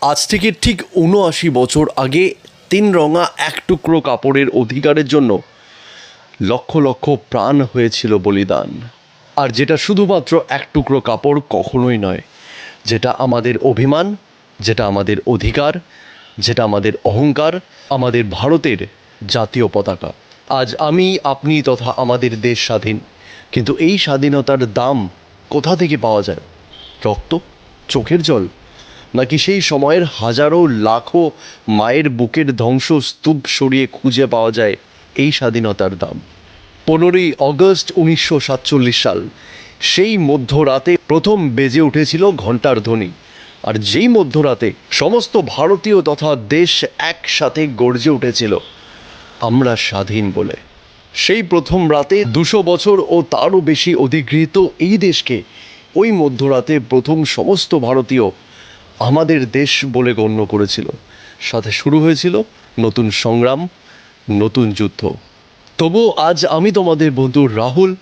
আজ থেকে ঠিক উনআশি বছর আগে তিন রঙা এক টুকরো কাপড়ের অধিকারের জন্য লক্ষ লক্ষ প্রাণ হয়েছিল বলিদান। আর যেটা শুধুমাত্র এক টুকরো কাপড় কখনোই নয়, যেটা আমাদের অভিমান, যেটা আমাদের অধিকার, যেটা আমাদের অহংকার, আমাদের ভারতের জাতীয় পতাকা। আজ আমি, আপনি তথা আমাদের দেশ স্বাধীন। কিন্তু এই স্বাধীনতার দাম কোথা থেকে পাওয়া যায়? রক্ত? চোখের জল? নাকি সেই সময়ের হাজারো লাখো মায়ের বুকের ধ্বংস স্তূপ সরিয়ে খুঁজে পাওয়া যায় এই স্বাধীনতার দাম। পনেরোই অগস্ট উনিশশো সাতচল্লিশ সাল, সেই মধ্যরাতে প্রথম বেজে উঠেছিল ঘণ্টার ধ্বনি। আর যেই মধ্যরাতে সমস্ত ভারতীয় তথা দেশ একসাথে গর্জে উঠেছিল, আমরা স্বাধীন বলে। সেই প্রথম রাতে দুশো বছর ও তারও বেশি অধিগৃহীত এই দেশকে ওই মধ্যরাতে প্রথম সমস্ত ভারতীয় আমাদের দেশ বলে গণ্য করেছিল। সাথে শুরু হয়েছিল নতুন সংগ্রাম, নতুন যুদ্ধ। তবু আজ আমি তোমাদের বন্ধু রাহুল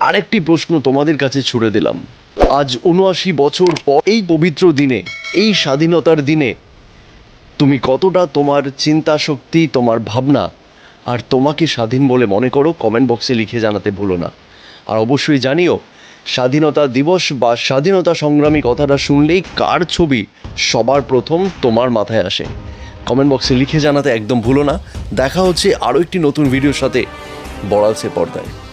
আরেকটি প্রশ্ন তোমাদের কাছে ছুড়ে দিলাম। আজ উনআশি বছর পর এই পবিত্র দিনে, এই স্বাধীনতার দিনে, তুমি কতটা তোমার চিন্তা শক্তি তোমার ভাবনা আর তোমাকে স্বাধীন বলে মনে করো, কমেন্ট বক্সে লিখে জানাতে ভুলো না। আর অবশ্যই জানিও স্বাধীনতা দিবস বা স্বাধীনতা সংগ্রামী কথাটা শুনলেই কার ছবি সবার প্রথম তোমার মাথায় আসে? কমেন্ট বক্সে লিখে জানাতে একদম ভুলো না। দেখা হচ্ছে আরও একটি নতুন ভিডিওর সাথে বড়ালসে পর্দায়।